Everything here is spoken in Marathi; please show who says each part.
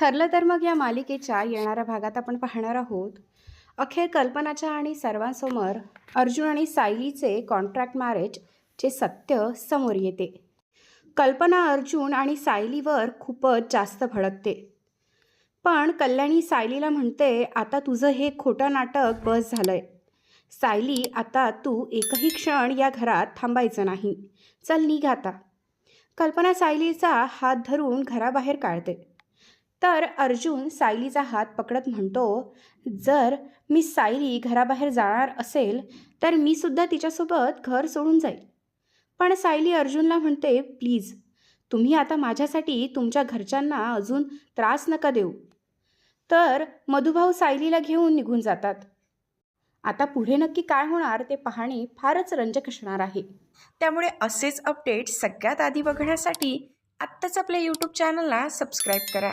Speaker 1: ठरलं तर मग या मालिकेच्या येणाऱ्या भागात आपण पाहणार आहोत. अखेर कल्पनाच्या आणि सर्वांसमोर अर्जुन आणि सायलीचे कॉन्ट्रॅक्ट मॅरेजचे सत्य समोर येते. कल्पना अर्जुन आणि सायलीवर खूपच जास्त भडकते. पण कल्याणी सायलीला म्हणते आता तुझं हे खोटं नाटक बस झालंय. सायली आता तू एकही क्षण या घरात थांबायचं नाही. चल निघ आता. कल्पना सायलीचा हात धरून घराबाहेर काढते. तर अर्जुन सायलीचा हात पकडत म्हणतो जर मी सायली घराबाहेर जाणार असेल तर मी सुद्धा तिच्यासोबत घर सोडून जाईल. पण सायली अर्जुनला म्हणते प्लीज तुम्ही आता माझ्यासाठी तुमच्या घरच्यांना अजून त्रास नका देऊ. तर मधुभाऊ सायलीला घेऊन निघून जातात. आता पुढे नक्की काय होणार ते पाहणे फारच रंजक असणार आहे.
Speaker 2: त्यामुळे असेच अपडेट सगळ्यात आधी बघण्यासाठी आत्ताच आपल्या यूट्यूब चॅनलला सबस्क्राईब करा.